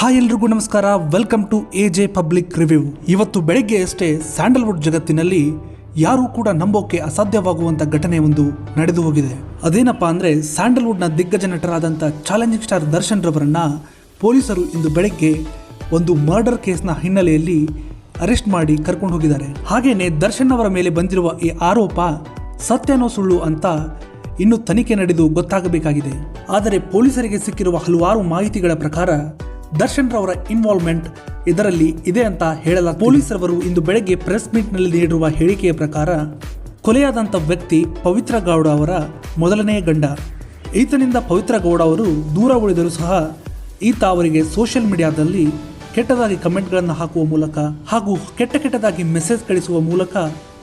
Hi ಎಲ್ರಿಗೂ ನಮಸ್ಕಾರ. Welcome to A J public review ಇವತ್ತು ಬೆಳಗ್ಗೆ ಅಷ್ಟೇ ಸ್ಯಾಂಡಲ್ವುಡ್ ಜಗತ್ತಿನಲ್ಲಿ ಯಾರೂ ಕೂಡ ನಂಬೋಕೆ ಅಸಾಧ್ಯವಾಗುವಂತ ಘಟನೆ ಒಂದು ನಡೆದು ಹೋಗಿದೆ. ಅದೇನಪ್ಪ ಅಂದ್ರೆ ಸ್ಯಾಂಡಲ್ವುಡ್ನ ದಿಗ್ಗಜ ನಟರಾದಂಥ ಚಾಲೆಂಜಿಂಗ್ ಸ್ಟಾರ್ ದರ್ಶನ್ ರವರನ್ನ ಪೊಲೀಸರು ಇಂದು ಬೆಳಗ್ಗೆ ಒಂದು ಮರ್ಡರ್ ಕೇಸ್ನ ಹಿನ್ನೆಲೆಯಲ್ಲಿ ಅರೆಸ್ಟ್ ಮಾಡಿ ಕರ್ಕೊಂಡು ಹೋಗಿದ್ದಾರೆ. ಹಾಗೆಯೇ ದರ್ಶನ್ ಅವರ ಮೇಲೆ ಬಂದಿರುವ ಈ ಆರೋಪ ಸತ್ಯನೋ ಸುಳ್ಳು ಅಂತ ಇನ್ನು ತನಿಖೆ ನಡೆದು ಗೊತ್ತಾಗಬೇಕಾಗಿದೆ. ಆದರೆ ಪೊಲೀಸರಿಗೆ ಸಿಕ್ಕಿರುವ ಹಲವಾರು ಮಾಹಿತಿಗಳ ಪ್ರಕಾರ ದರ್ಶನ್ ರವರ ಇನ್ವಾಲ್ವ್ಮೆಂಟ್ ಇದರಲ್ಲಿ ಇದೆ ಅಂತ ಹೇಳಲ ಪೊಲೀಸರವರು ಇಂದು ಬೆಳಗ್ಗೆ ಪ್ರೆಸ್ ಮೀಟ್ನಲ್ಲಿ ನೀಡಿರುವ ಹೇಳಿಕೆಯ ಪ್ರಕಾರ ಕೊಲೆಯಾದಂಥ ವ್ಯಕ್ತಿ ಪವಿತ್ರ ಗೌಡ ಅವರ ಮೊದಲನೆಯ ಗಂಡ. ಈತನಿಂದ ಪವಿತ್ರ ಗೌಡ ಅವರು ದೂರ ಉಳಿದರೂ ಸಹ ಈತ ಅವರಿಗೆ ಸೋಷಿಯಲ್ ಮೀಡಿಯಾದಲ್ಲಿ ಕೆಟ್ಟದಾಗಿ ಕಮೆಂಟ್ಗಳನ್ನು ಹಾಕುವ ಮೂಲಕ ಹಾಗೂ ಕೆಟ್ಟ ಕೆಟ್ಟದಾಗಿ ಮೆಸೇಜ್ ಕಳಿಸುವ ಮೂಲಕ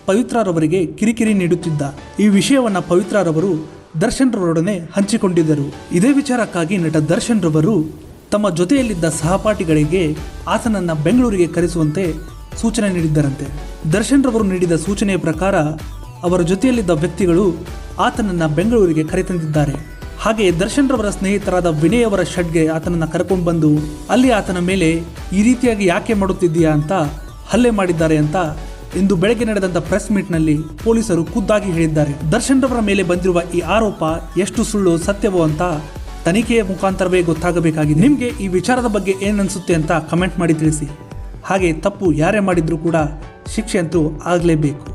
ಪವಿತ್ರರವರಿಗೆ ಕಿರಿಕಿರಿ ನೀಡುತ್ತಿದ್ದ. ಈ ವಿಷಯವನ್ನ ಪವಿತ್ರರವರು ದರ್ಶನ್ ರವರೊಡನೆ ಹಂಚಿಕೊಂಡಿದ್ದರು. ಇದೇ ವಿಚಾರಕ್ಕಾಗಿ ನಟ ದರ್ಶನ್ ರವರು ತಮ್ಮ ಜೊತೆಯಲ್ಲಿದ್ದ ಸಹಪಾಠಿಗಳಿಗೆ ಆತನನ್ನ ಬೆಂಗಳೂರಿಗೆ ಕರೆಸುವಂತೆ ಸೂಚನೆ ನೀಡಿದ್ದರಂತೆ. ದರ್ಶನ್ ರವರು ನೀಡಿದ ಸೂಚನೆಯ ಪ್ರಕಾರ ಅವರ ಜೊತೆಯಲ್ಲಿದ್ದ ವ್ಯಕ್ತಿಗಳು ಆತನನ್ನ ಬೆಂಗಳೂರಿಗೆ ಕರೆತಂದಿದ್ದಾರೆ. ಹಾಗೆ ದರ್ಶನ್ ರವರ ಸ್ನೇಹಿತರಾದ ವಿನಯ್ ಅವರ ಷಡ್ಗೆ ಆತನನ್ನ ಕರ್ಕೊಂಡು ಬಂದು, ಅಲ್ಲಿ ಆತನ ಮೇಲೆ ಈ ರೀತಿಯಾಗಿ ಯಾಕೆ ಮಾಡುತ್ತಿದ್ದೀಯಾ ಅಂತ ಹಲ್ಲೆ ಮಾಡಿದ್ದಾರೆ ಅಂತ ಇಂದು ಬೆಳಗ್ಗೆ ನಡೆದಂತ ಪ್ರೆಸ್ ಮೀಟ್ನಲ್ಲಿ ಪೊಲೀಸರು ಖುದ್ದಾಗಿ ಹೇಳಿದ್ದಾರೆ. ದರ್ಶನ್ ರವರ ಮೇಲೆ ಬಂದಿರುವ ಈ ಆರೋಪ ಎಷ್ಟು ಸುಳ್ಳು ಸತ್ಯವೋ ಅಂತ ತನಿಖೆಯ ಮುಖಾಂತರವೇ ಗೊತ್ತಾಗಬೇಕಾಗಿದೆ. ನಿಮಗೆ ಈ ವಿಚಾರದ ಬಗ್ಗೆ ಏನನ್ಸುತ್ತೆ ಅಂತ ಕಮೆಂಟ್ ಮಾಡಿ ತಿಳಿಸಿ. ಹಾಗೆ ತಪ್ಪು ಯಾರೇ ಮಾಡಿದ್ರೂ ಕೂಡ ಶಿಕ್ಷೆ ಅಂತೂ ಆಗಲೇಬೇಕು.